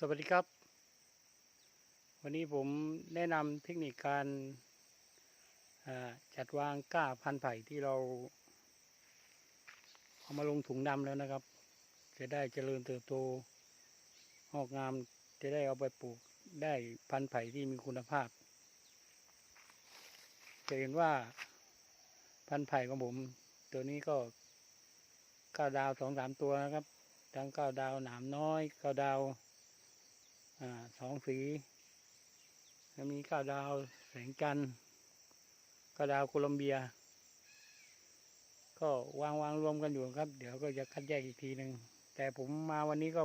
สวัสดีครับ วันนี้ผมแนะนำเทคนิคการจัดวางก้าพันไผ่ที่เราเอามาลงถุงดำแล้วนะครับ จะได้เจริญเติบโตงอกงามจะได้เอาไปปลูกได้พันไผ่ที่มีคุณภาพ จะเห็นว่าพันไผ่ของผม ตัวนี้ก็ก้าวดาวสองสามตัวนะครับ ทั้งก้าวดาวหนามน้อยก้าวดาว อสองสีแล้วมีก้าวดาวแสงจันทร์ก้าวดาวโคลอมเบีย ก็วางวางรวมกันอยู่ครับ เดี๋ยวก็จะคัดแยกอีกทีหนึ่งแต่ผมมาวันนี้ก็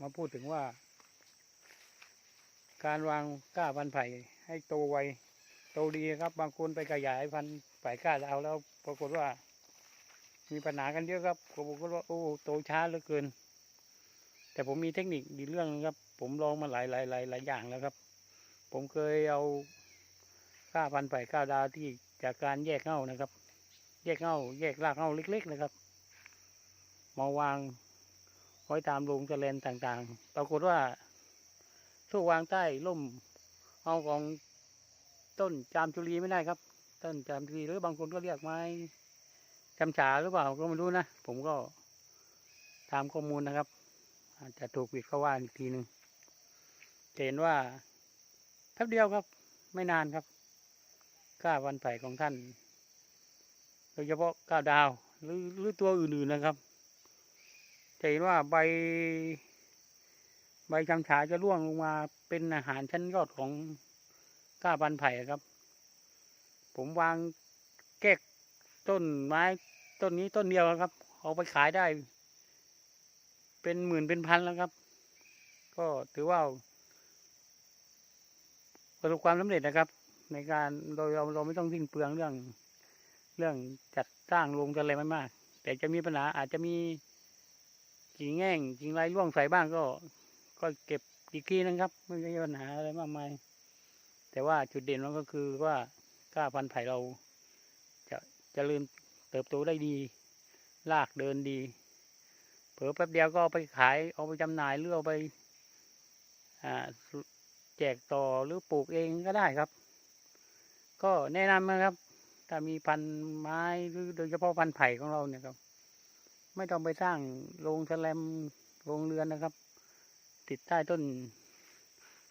มาพูดถึงว่า การวางก้าพันธุ์ไผ่ให้โตไวโตดีครับ บางคนไปขยายพันธุ์ไผ่ก้าดาวแล้วปรากฏว่า มีปัญหากันเยอะครับผมก็ว่าโอ้โตช้าเหลือเกิน แต่ผมมีเทคนิคดีเรื่องนึงครับ ผมลองมาหลายหลายหลายหลายอย่างแล้วครับ ผมเคยเอาก้าพันไผ่ก้าดาวที่จากการแยกเง่านะครับ แยกเง่าแยกรากเง่าเล็ก ๆ นะครับ มาวางไว้ตามโรงแสลนต่างๆ ปรากฏว่าสู้วางใต้ร่มเอาของต้นจามจุลีไม่ได้ครับ ต้นจามจุลีหรือบางคนก็เรียกไม้จำฉาหรือเปล่าก็ไม่รู้นะ ผมก็ตามข้อมูลนะครับ อาจจะถูกปิดเขาว่าอีกทีหนึ่ง จะเห็นว่าแป๊บเดียวครับ ไม่นานครับก้าวันไผ่ของท่าน โดยเฉพาะก้าวดาวหรือหรือตัวอื่นๆนะครับ จะเห็นว่าใบ ใบชำฉาจะร่วงลงมาเป็นอาหารชั้นยอดของก้าพันไผ่ครับ ผมวางแก้ต้นไม้ต้นนี้ต้นเดียวครับ เอาไปขายได้ เป็นหมื่นเป็นพันแล้วครับ ก็ถือว่า ประสบความสำเร็จนะครับ ในการโดยเราเราไม่ต้องสิ้นเปลืองเรื่อง เรื่องจัดสร้างโรงอะไรไม่มากแต่จะมีปัญหาอาจจะมีกิ่งแง่งกิ่งไรร่วงใส่บ้างก็ ก็เก็บอีกทีนะครับไม่ใช่ปัญหาอะไรมากมายแต่ว่าจุดเด่นมันก็คือว่าก้าพันธุ์ไผ่เรา จะจะเจริญเติบโตได้ดีรากเดินดีเผลอแป๊บเดียวก็ไปขายเอาไปจำหน่ายหรือเอาไปอ่า แจกต่อหรือปลูกเองก็ได้ครับ ก็แนะนำนะครับ ถ้ามีพันธุ์ไม้หรือโดยเฉพาะพันธุ์ไผ่ของเราเนี่ยครับ ไม่ต้องไปสร้างโรงแสลมโรงเรือนนะครับ ติดใต้ต้น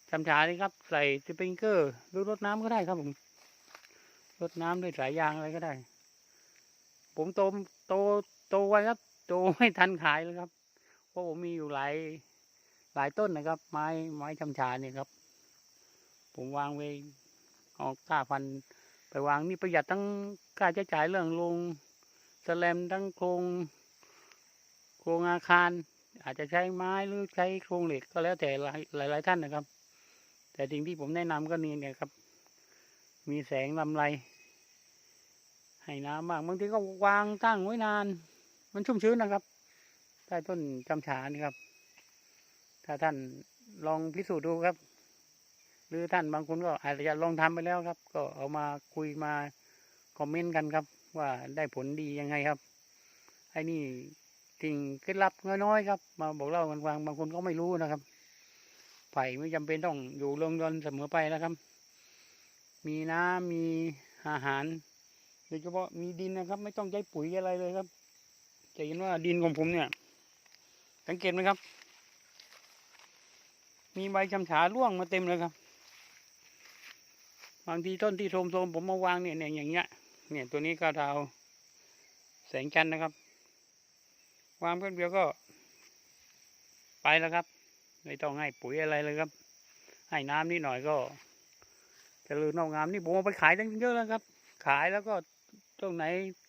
จำฉานี่ครับ ใส่สปริงเกอร์หรือรดน้ำก็ได้ครับผมรดน้ำด้วยสายยางอะไรก็ได้ ผมโตโตโตไวครับ โตไม่ทันขายเลยครับ เพราะผมมีอยู่หลายหลายต้นนะครับ ไม้ไม้ชำชาเนี่ยครับ ผมวางไว้เออกก้าพันไปวางนี่ประหยัดทั้งค่าใช้จ่ายเรื่องลงสแลมทั้งโครงโครงอาคาร อาจจะใช้ไม้หรือใช้โครงเหล็กก็แล้วแต่หลายหลายหลายท่านนะครับ แต่สิ่งที่ผมแนะนำก็นี่เนี่ยครับ มีแสงลำไรให้น้ำบ้างบางทีก็วางตั้งไว้นาน มันชุ่มชื้นนะครับใต้ต้นจำฉานี่ครับ ถ้าท่านลองพิสูจน์ดูครับ หรือท่านบางคนก็อาจจะลองทำไปแล้วครับ ก็เอามาคุยมาคอมเมนต์กันครับ ว่าได้ผลดียังไงครับไอ้นี่สิ่งเคล็ดลับน้อยๆครับ มาบอกเล่ากันฟังบางคนก็ไม่รู้นะครับ ไผ่ไม่จำเป็นต้องอยู่ลงยนเสมอไปนะครับ มีน้ำมีอาหารโดยเฉพาะมีดินนะครับ ไม่ต้องใช้ปุ๋ยอะไรเลยครับจะเห็นว่าดินของผมเนี่ย สังเกตไหมครับ มีใบชำฉาร่วงมาเต็มเลยครับ บางทีต้นที่โทมๆผมมาวางเนี่ยเนี่ยอย่างเงี้ย เนี่ยตัวนี้ก็ดาวแสงจันทร์นะครับ วางเพื่อนเดียวก็ ไปแล้วครับ ไม่ต้องให้ปุ๋ยอะไรเลยครับ ให้น้ำนิดหน่อยก็จะลือนอกงามนี่ผมเอาไปขายตั้งเยอะแล้วครับ ขายแล้วก็ตรงไหน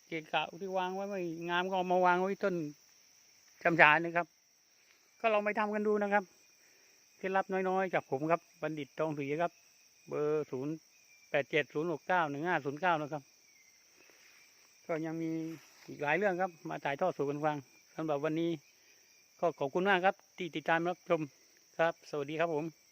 เกะกะที่วางไว้ไม่งามก็มาวางไว้ต้นจำฉานี่ครับ ก็ลองไปทำกันดูนะครับเคล็ดลับน้อยๆจากผมครับ บัณฑิตทองถุยครับ เบอร์ศูนย์ แปดเจ็ดศูนย์หกเก้าหนึ่งห้าศูนย์เก้านะครับ ก็ยังมีอีกหลายเรื่องครับ มาถ่ายทอดสู่กันฟังสำหรับวันนี้ ก็ขอบคุณมากครับ ที่ติดตามรับชมครับ สวัสดีครับผม